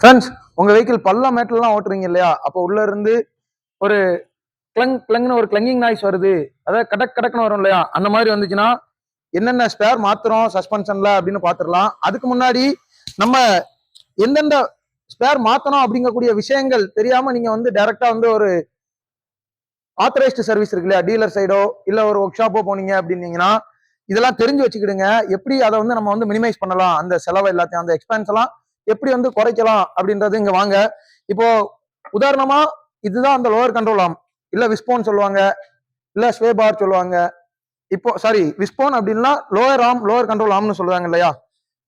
Friends உங்க vehicle பள்ளம் மேட்லாம் ஓட்டுறீங்க இல்லையா? அப்போ உள்ள இருந்து ஒரு கிளங் கிளங்னு ஒரு கிளங்கிங் நாய்ஸ் வருது. அதாவது கடக் கடக்குன்னு வரும் இல்லையா? அந்த மாதிரி வந்துச்சுன்னா என்னென்ன ஸ்பேர் மாத்துறோம் சஸ்பென்ஷன்ல அப்படின்னு பாத்துரலாம் அதுக்கு முன்னாடி நம்ம எந்தெந்த ஸ்பேர் மாத்தணும் அப்படிங்கக்கூடிய விஷயங்கள் தெரியாம நீங்க வந்து டைரக்டா வந்து ஒரு ஆத்தரைஸ்டு சர்வீஸ் இருக்கு இல்லையா? டீலர் சைடோ இல்ல ஒரு ஒர்க் ஷாப்போ போனீங்க அப்படின்னீங்கன்னா இதெல்லாம் தெரிஞ்சு வச்சுக்கிடுங்க. எப்படி அதை வந்து நம்ம வந்து மினிமைஸ் பண்ணலாம்? அந்த செலவை எல்லாத்தையும் அந்த எக்ஸ்பென்ஸ் எல்லாம் எப்படி வந்து குறைக்கலாம் அப்படின்றது இங்க வாங்க. இப்போ உதாரணமா இதுதான் அந்த லோவர் கண்ட்ரோல் ஆம் இல்ல விஸ்போன் சொல்லுவாங்க இல்ல ஸ்வேபார் சொல்லுவாங்க. இப்போ சாரி விஸ்போன் அப்படின்னா லோவர் ஆம் லோவர் கண்ட்ரோல் ஆம்னு சொல்லுவாங்க இல்லையா?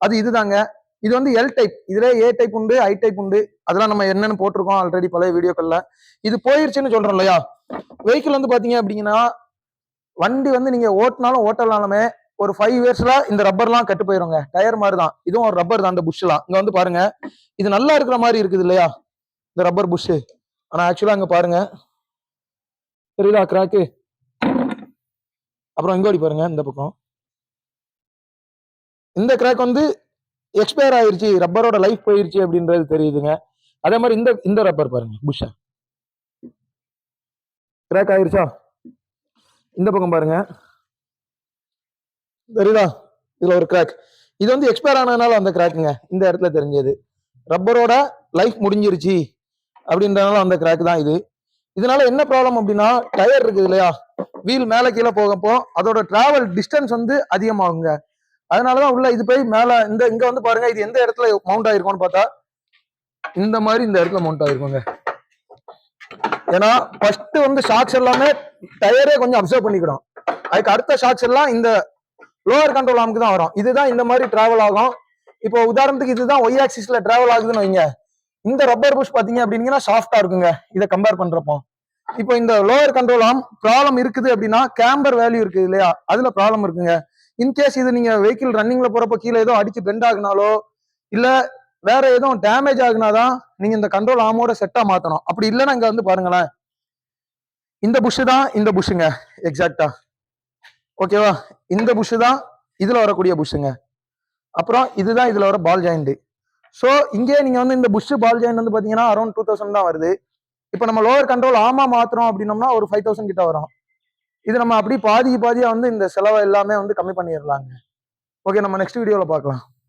அது இதுதாங்க. இது வந்து எல் டைப் இதுல ஏ டைப் உண்டு ஐ டைப் உண்டு. அதெல்லாம் நம்ம என்னன்னு போட்டிருக்கோம் ஆல்ரெடி பழைய வீடியோக்கள்ல. இது போயிருச்சுன்னு சொல்றோம் இல்லையா? வெஹிக்கிள் வந்து பாத்தீங்க அப்படிங்கன்னா வண்டி வந்து நீங்க ஓட்டினாலும் ஓட்டலாலுமே ஒரு ஃபைவ் இயர்ஸ்ல இந்த ரப்பர்லாம் கட்டு போயிருங்க. டயர் மாதிரி தான் இதுவும் ஒரு ரப்பர் தான் அந்த புஷ்லாம் இங்க வந்து பாருங்க. இது நல்லா இருக்கிற மாதிரி இருக்குது இல்லையா? இந்த ரப்பர் புஷ் ஆனா ஆக்சுவலா அங்க பாருங்க. தெரியுதா கிராக்கு அப்புறம் இங்கோடி பாருங்க இந்த பக்கம். இந்த கிராக் வந்து எக்ஸ்பயர் ஆயிருச்சு. ரப்பரோட லைஃப் போயிருச்சு அப்படின்றது தெரியுதுங்க. அதே மாதிரி இந்த இந்த ரப்பர் பாருங்க புஷ் கிராக் ஆயிருச்சா? இந்த பக்கம் பாருங்க. தெரியுதா? இதுல ஒரு கிராக் இது வந்து எக்ஸ்பயர் ஆனதுனால அந்த கிராக்குங்க இந்த இடத்துல தெரிஞ்சது. ரப்பரோட லைஃப் முடிஞ்சிருச்சு அப்படின்றதுனால அந்த கிராக் தான் இது. இதனால என்ன ப்ராப்ளம் அப்படின்னா டயர் இருக்குது இல்லையா? வீல் மேலே கீழே போகப்போ அதோட டிராவல் டிஸ்டன்ஸ் வந்து அதிகமாகுங்க. அதனாலதான் உள்ள இது போய் மேல இந்த இங்க வந்து பாருங்க இது எந்த இடத்துல மவுண்ட் ஆயிருக்கும்னு பார்த்தா இந்த மாதிரி இந்த இடத்துல மவுண்ட் ஆயிருக்குங்க. ஏன்னா ஃபர்ஸ்ட் வந்து ஷாக்ஸ் எல்லாமே டயரே கொஞ்சம் அப்சர்வ் பண்ணிக்கணும். அதுக்கு அடுத்த ஷாக்ஸ் எல்லாம் இந்த லோவர் கண்ட்ரோல் ஆமுக்கு தான் வரும். இதுதான் இந்த மாதிரி டிராவல் ஆகும். இப்போ உதாரணத்துக்கு இதுதான் ஒய் ஆக்சிஸ்ல டிராவல் ஆகுதுன்னு வைங்க. இந்த ரப்பர் புஷ் பாத்தீங்க அப்படின்னீங்கன்னா சாஃப்டா இருக்குங்க. இதை கம்பேர் பண்றப்போ. இப்போ இந்த லோவர் கண்ட்ரோல் ஆம் ப்ராப்ளம் இருக்குது அப்படின்னா கேம்பர் வேல்யூ இருக்குது இல்லையா? அதுல ப்ராப்ளம் இருக்குங்க. இன்கேஸ் இது நீங்க வெஹிக்கிள் ரன்னிங்ல போறப்போ கீழே ஏதோ அடிச்சு பெண்ட் ஆகுனாலோ இல்ல வேற எதுவும் டேமேஜ் ஆகுனாதான் நீங்க இந்த கண்ட்ரோல் ஆமோட செட்டா மாத்தணும். அப்படி இல்லைன்னா இங்க வந்து பாருங்களேன். இந்த புஷ் தான் இந்த புஷ்ஷுங்க எக்ஸாக்டா ஓகேவா இந்த புஷ் தான் இதுல வரக்கூடிய புஷ்ஷுங்க அப்புறம் இதுதான் இதுல வர பால் ஜாயிண்ட் ஸோ இங்கே நீங்க வந்து இந்த புஷ் பால் ஜாயிண்ட் வந்து பாத்தீங்கன்னா அரௌண்ட் டூ தௌசண்ட் தான் வருது. இப்போ நம்ம லோவர் கண்ட்ரோல் ஆமா மாத்திரம் அப்படின்னோம்னா ஒரு ஃபைவ் தௌசண்ட் கிட்ட வரும். இது நம்ம அப்படி பாதி பாதியா வந்து இந்த செலவை எல்லாமே வந்து கம்மி பண்ணிடலாங்க. ஓகே நம்ம நெக்ஸ்ட் வீடியோவில் பார்க்கலாம்.